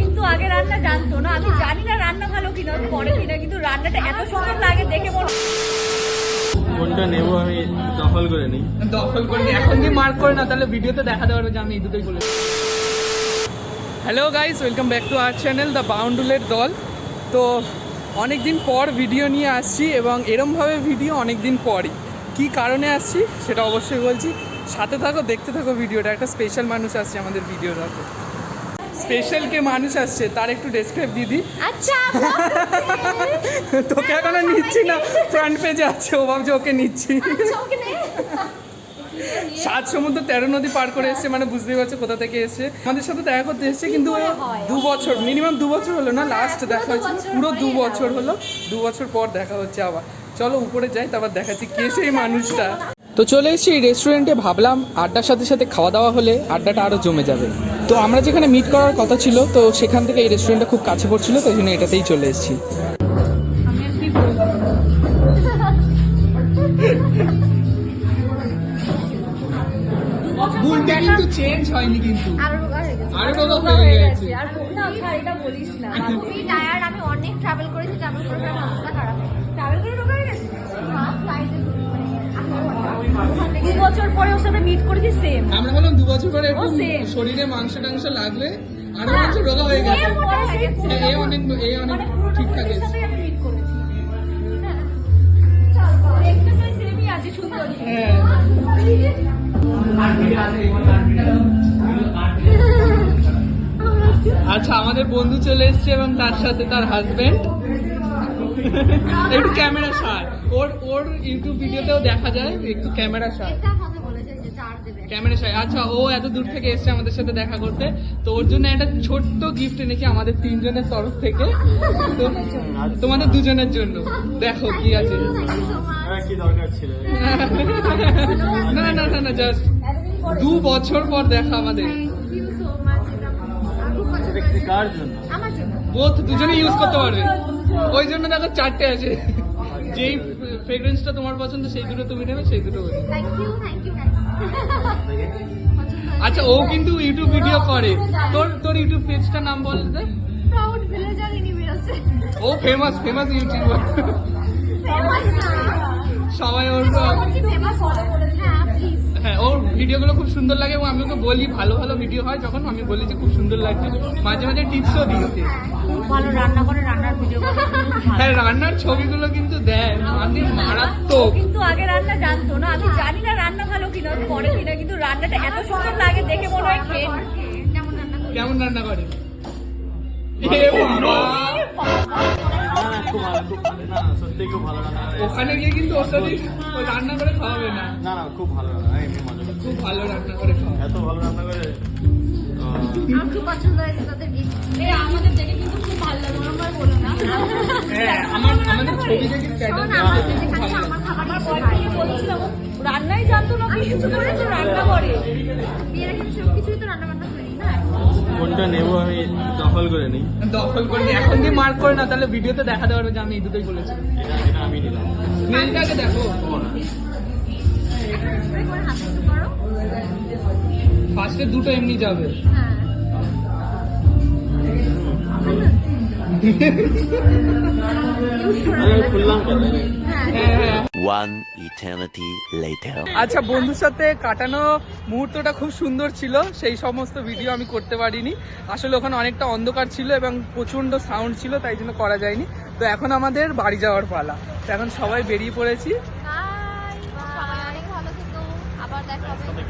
কিন্তু আগে রান্না জানতো না। আমি জানি না রান্না ভালো কিনা পরে কিনা কিন্তু রান্নাটা এত সুন্দর লাগে দেখে মনে কোনটা নেব আমি দখল করে নিই। দখল করে এখন মার্ক করে না তাহলে ভিডিওতে দেখাতে পারবে যে আমি এই দুটোই বলেছি। Hello guys welcome back to our channel the বাউন্ডুলের দল তো অনেক দিন পর ভিডিও নিয়ে আসছি এবং এরমভাবে ভিডিও অনেক দিন পরই। কি কারণে আসছি সেটা অবশ্যই বলছি। সাথে থাকো দেখতে থাকো ভিডিওটা একটা স্পেশাল মানুষ আসছে আমাদের ভিডিও দেখো স্পেশাল কে মানুষ আসছে তার একটু ডেসক্রাইব দিদি। আচ্ছা তোকে এখনও নিচ্ছি না। ফ্রন্ট পেজে আছে ও ভাবছে ওকে নিচ্ছি। সাত সমুদ্র তেরো নদী পার করে এসছে মানে বুঝতেই পারছ কোথা থেকে এসছে। আমাদের সাথে দেখা করতে এসছে কিন্তু দু বছর মিনিমাম দু বছর হলো না লাস্ট দেখা হয়েছে পুরো দু বছর হলো দু বছর পর দেখা হচ্ছে আবার। চলো উপরে যাই তারপর দেখাচ্ছি কে সেই মানুষটা। তো চলে এসেছি রেস্টুরেন্টে ভাবলাম আড্ডার সাথে সাথে খাওয়া দাওয়া হলে আড্ডাটা আরও জমে যাবে। তো আমরা যেখানে মিট করার কথা ছিল তো সেখান থেকে এই রেস্টুরেন্টটা খুব কাছে পড়ছিল তো ওই জন্য এটাতেই চলে এসেছি। ভুলটা কিন্তু চেঞ্জ হয়নি কিন্তু। আরও রোগা হয়ে গেছে। আরও রোগা রোগা গেছে। গেছে। আর না এটা বলিস না। খুবই টায়ার্ড আমি অনেক ট্রাভেল করেছি ট্রাভেল করে আমার অবস্থা খারাপ। বছর পরে ওর সাথে মিট করেছি সেম আমরা বললাম দু বছর পরে শরীরে মাংস টাংস লাগলে আরও কিছু রোগা হয়ে গেছে। এ- এ অনেক এ অনেক মানে ঠিকঠাক আছে হ্যাঁ। আচ্ছা আমাদের বন্ধু চলে এসেছে এবং তার সাথে তার হাজবেন্ড একটু ক্যামেরা সার ওর ওর ইউটিউব ভিডিওতেও দেখা যায় একটু ক্যামেরা সার ক্যামেরা সাই আচ্ছা ও এত দূর থেকে এসেছে আমাদের সাথে দেখা করতে। তো ওর জন্য একটা ছোট্ট গিফট এনেছি আমাদের তিনজনের তরফ থেকে। তো তোমাদের দুজনের জন্য। দেখো কি আছে। না না না না জাস্ট দু বছর পর দেখা আমাদের। বোথ দুজনে ইউজ করতে পারবে। ওই জন্য দেখো চারটে আছে। যেই ফ্রেগ্রেন্সটা তোমার পছন্দ সেই দুটো তুমি নেবে সেই দুটো আচ্ছা ও কিন্তু ইউটিউব ভিডিও করে। তোর তোর ইউটিউব পেজটার নাম বল ও ফেমাস ফেমাস ইউটিউবার সবাই ওর ফেমাস হ্যাঁ ওর ভিডিওগুলো খুব সুন্দর লাগে এবং আমি ওকে বলি ভালো ভালো ভিডিও হয় যখন আমি বলি যে খুব সুন্দর লাগছে মাঝে মাঝে টিপসও দিই ওকে খুব ভালো রান্না করে রান্নার ভিডিও হ্যাঁ রান্নার ছবিগুলো কিন্তু দেয় মানে মারাত্মক কিন্তু আগে রান্না জানতো না আমি জানি না রান্না ভালো কিনা পরে কিনা কিন্তু রান্নাটা এত সুন্দর লাগে দেখে মনে হয় খেয়ে। কেমন রান্না করে কেমন রান্না করে এ বাবা! সত্যি খুব ভালো রান্না ওখানে গিয়ে কিন্তু ওর সাথে রান্না করে খাওয়াবে না। না না খুব ভালো রান্না এমনি মজা খুব ভালো রান্না করে খাওয়া এত ভালো রান্না করে আমার খুব পছন্দ হয়েছে তাদের গিফট আমাদের দেখে কিন্তু খুব ভালো লাগে ওরকম বলো না। হ্যাঁ আমার আমাদের ছবি দেখে স্ট্যাটাস আমার খাবার বলছিলাম রান্নাই জানতো না কি কিছু করেছে রান্না করে। বিয়ের আগে কোনটা নেব আমি দখল করে নিই। দখল করে নি। এখন দিয়ে মার্ক করে না তাহলে ভিডিওতে দেখাতে পারবে যে আমি এই দুটোই বলেছি। এটা এটা আমি নিলাম। স্মেলটাকে দেখো। ফার্স্টে দুটো এমনি যাবে। হ্যাঁ। খুললাম কেন? হ্যাঁ হ্যাঁ One eternity later. আচ্ছা বন্ধুর সাথে কাটানো মুহূর্তটা খুব সুন্দর ছিল সেই সমস্ত ভিডিও আমি করতে পারিনি। আসলে ওখানে অনেকটা অন্ধকার ছিল এবং প্রচণ্ড সাউন্ড ছিল তাই জন্য করা যায়নি। তো এখন আমাদের বাড়ি যাওয়ার পালা। তো এখন সবাই বেরিয়ে পড়েছি। বাই সবাই অনেক ভালো থেকো আবার দেখা হবে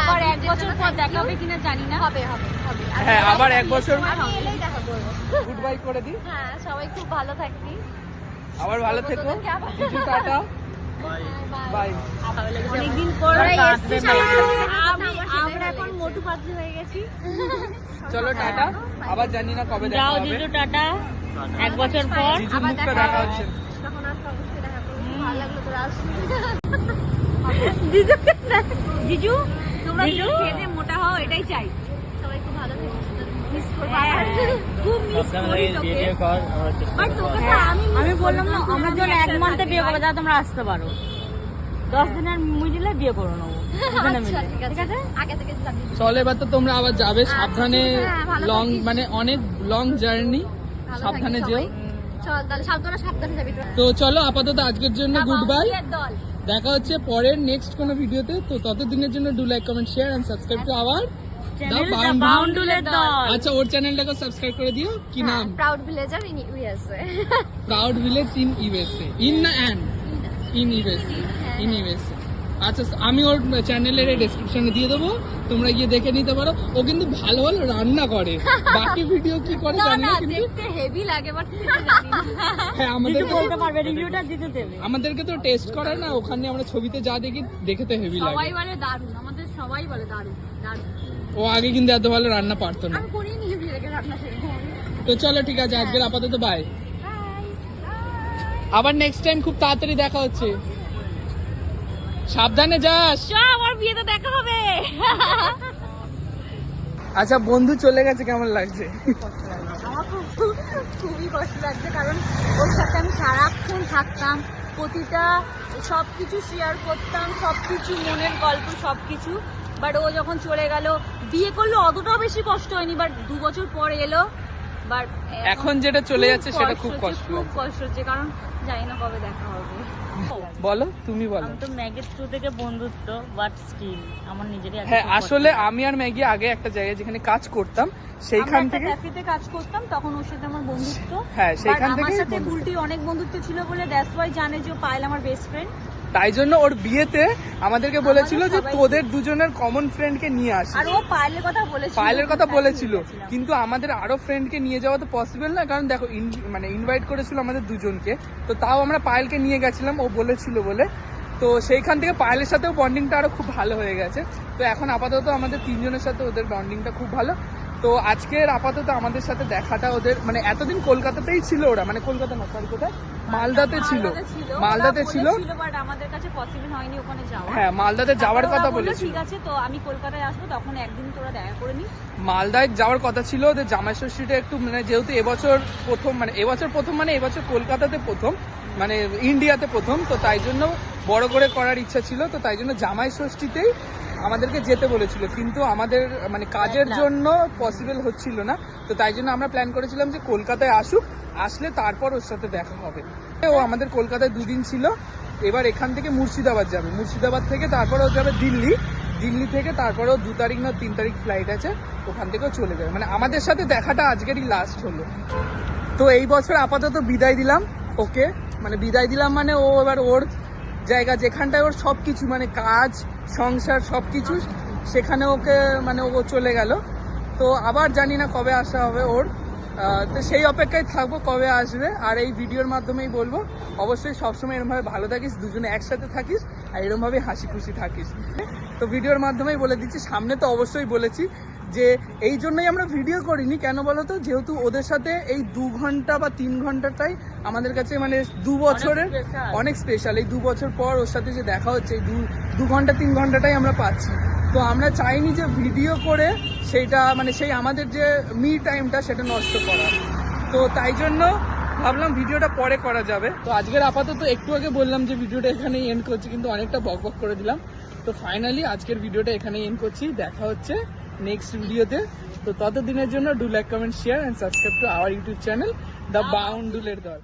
আবার এক বছর পর দেখা হবে কিনা জানি না। হবে হবে হবে। হ্যাঁ আবার এক বছর গুড বাই করে দিই। হ্যাঁ সবাই খুব ভালো থাকবি। আবার ভালো থেকো। টাটা। অনেকদিন পর। আমার এখন মোটু পাতলু হয়ে গেছি। চলো টাটা। আবার জানি না কবে দেখা হবে। জিজু টাটা। এক বছর পর। আবার দেখা হচ্ছে। তখন আসতে অবশ্যই দেখা করব ভালো লাগল তোরা আসছিস জিজু? জিজু? তোমরা দিয়ে মোটা হও এটাই চাই। সবাই খুব ভালো থেকো। মিস করব হ্যাঁ, খুব মিস করি তোকে বাট তোকে তো আমি আমি বললাম না আমরা যখন এক মান্থে বিয়ে করব তোমরা আসতে পারো দশ দিনের মিডিলে বিয়ে করে নেব আচ্ছা ঠিক আছে আগে থেকে জানিয়ে দিও। চলো এবার তো তোমরা আবার যাবে আচ্ছা, সাবধানে হ্যাঁ, লং মানে অনেক লং জার্নি সাবধানে যেও। তো চলো আপাতত আজকের জন্য গুড বাই দেখা হচ্ছে পরের নেক্সট কোনো ভিডিওতে তো ততদিনের জন্য do like comment share and subscribe to our বাউন্ডুলের দল। আচ্ছা ওর চ্যানেলটাকে সাবস্ক্রাইব করে দিও। কি নাম? Proud villager in USA proud village in USA in না and in USA in USA আচ্ছা আমি ওর চ্যানেলের ডেসক্রিপশনে দিয়ে দেবো। তোমরা গিয়ে দেখে নিতে পারো। ও কিন্তু ভালো ভালো রান্না করে। বাকি ভিডিও কি করে জানি না না কিন্তু। হেভি লাগে বাট হ্যাঁ আমাদেরকে বলতে পারবে রিভিউটা দিতে দেবে। আমাদেরকে তো টেস্ট করায় না ওখানে আমরা ছবিতে যা দেখি দেখে তো হেভি লাগে। সবাই বলে দারুণ আমাদের সবাই বলে দারুণ দারুণ। ও আগে কিন্তু এত ভালো রান্না পারতো না। তো চলো ঠিক আছে আজকের আপাতত বাই আবার নেক্সট টাইম খুব তাড়াতাড়ি দেখা হচ্ছে। সাবধানে যাস। আমার বিয়েতে দেখা হবে। আচ্ছা বন্ধু চলে গেছে কেমন লাগছে? আমার খুবই কষ্ট লাগছে কারণ ওর সাথে আমি সারাক্ষণ থাকতাম। প্রতিটা সব কিছু শেয়ার করতাম সব কিছু মনের গল্প সব কিছু বাট ও যখন চলে গেল বিয়ে করলে অতটাও বেশি কষ্ট হয়নি বাট দু বছর পরে এলো। বাট এখন যেটা চলে যাচ্ছে সেটা খুব কষ্ট খুব কষ্ট হচ্ছে কারণ জানি না কবে দেখা হবে। বলো তুমি বলো। আমি তো ম্যাগের থ্রু থেকে বন্ধুত্ব বাট স্টিল আমার নিজেরই হ্যাঁ আসলে আমি আর ম্যাগি আগে একটা জায়গায় যেখানে কাজ করতাম সেইখান থেকে ক্যাফেতে কাজ করতাম তখন ওর সাথে আমার বন্ধুত্ব। হ্যাঁ, সেইখান আমার সাথে। বুলটির অনেক বন্ধুত্ব ছিল বলে দ্যাটস ওয়াই জানে যে ও পায়েল আমার বেস্ট ফ্রেন্ড তাই জন্য ওর বিয়েতে আমাদেরকে বলেছিল যে তোদের দুজনের কমন ফ্রেন্ডকে নিয়ে আসিস। আর ও পায়েলের কথা বলেছিল পায়েলের কথা বলেছিল। কিন্তু আমাদের আরও ফ্রেন্ডকে নিয়ে যাওয়া তো পসিবল না কারণ দেখো মানে ইনভাইট করেছিল আমাদের দুজনকে। তো তাও আমরা পায়েলকে নিয়ে গেছিলাম ও বলেছিল বলে। তো সেইখান থেকে পায়েলের সাথেও বন্ডিংটা আরও খুব ভালো হয়ে গেছে। তো এখন আপাতত আমাদের তিনজনের সাথে ওদের বন্ডিংটা খুব ভালো। তো আজকের আপাতত আমাদের সাথে দেখাটা ওদের মানে এতদিন কলকাতাতেই ছিল ওরা মানে কলকাতা না সরি কোথায়? মালদাতে ছিল। মালদাতে ছিল আমাদের কাছে পসিবল হয়নি ওখানে যাওয়া। হ্যাঁ মালদাতে যাওয়ার কথা বলল, ঠিক আছে তো আমি কলকাতায় আসব তখন একদিন তোরা দেখা করে নি মালদায় যাওয়ার কথা ছিল ওদের জামাই ষষ্ঠীটা একটু মানে যেহেতু এবছর প্রথম মানে এবছর প্রথম মানে এবছর কলকাতাতে প্রথম মানে ইন্ডিয়াতে প্রথম তো তাই জন্য বড় করে করার ইচ্ছা ছিল তো তাই জন্য জামাই ষষ্ঠীতেই আমাদেরকে যেতে বলেছিল। কিন্তু আমাদের মানে কাজের জন্য পসিবল হচ্ছিল না তো তাই জন্য আমরা প্ল্যান করেছিলাম যে কলকাতায় আসুক আসলে তারপর ওর সাথে দেখা হবে। ও আমাদের কলকাতায় দুদিন ছিল এবার এখান থেকে মুর্শিদাবাদ যাবে। মুর্শিদাবাদ থেকে তারপর ও যাবে দিল্লি দিল্লি থেকে, তারপরেও দু তারিখ না তিন তারিখ ফ্লাইট আছে, ওখান থেকেও চলে যাবে। মানে আমাদের সাথে দেখাটা আজকেরই লাস্ট হলো। তো এই বছর আপাতত বিদায় দিলাম ওকে। মানে বিদায় দিলাম মানে ও এবার ওর জায়গা, যেখানটায় ওর সব কিছু মানে কাজ, সংসার সব কিছু সেখানে ওকে মানে ও চলে গেল। তো আবার জানি না কবে আসা হবে ওর। তো সেই অপেক্ষায় থাকব কবে আসবে আর এই ভিডিওর মাধ্যমেই বলব অবশ্যই সবসময় এরমভাবে ভালো থাকিস দুজনে একসাথে থাকিস আর এরমভাবে হাসি খুশি থাকিস। তো ভিডিওর মাধ্যমেই বলে দিচ্ছি সামনে তো অবশ্যই বলেছি যে এই জন্যই আমরা ভিডিও করিনি কেন বলো তো? যেহেতু ওদের সাথে এই দু ঘণ্টা বা তিন ঘন্টাটাই আমাদের কাছে মানে দু বছরের অনেক স্পেশাল এই দু বছর পর ওর সাথে যে দেখা হচ্ছে এই দু দু ঘণ্টা তিন ঘন্টাটাই আমরা পাচ্ছি। তো আমরা চাইনি যে ভিডিও করে সেইটা মানে সেই আমাদের যে মি টাইমটা সেটা নষ্ট করা। তো তাই জন্য ভাবলাম ভিডিওটা পরে করা যাবে। তো আজকের আপাতত একটু আগে বললাম যে ভিডিওটা এখানেই এন্ড করছি কিন্তু অনেকটা বক বক করে দিলাম। তো ফাইনালি আজকের ভিডিওটা এখানেই এন্ড করছি। দেখা হচ্ছে নেক্সট ভিডিওতে তো ততদিনের জন্য do like comment share and subscribe to our YouTube channel the বাউন্ডুলের দল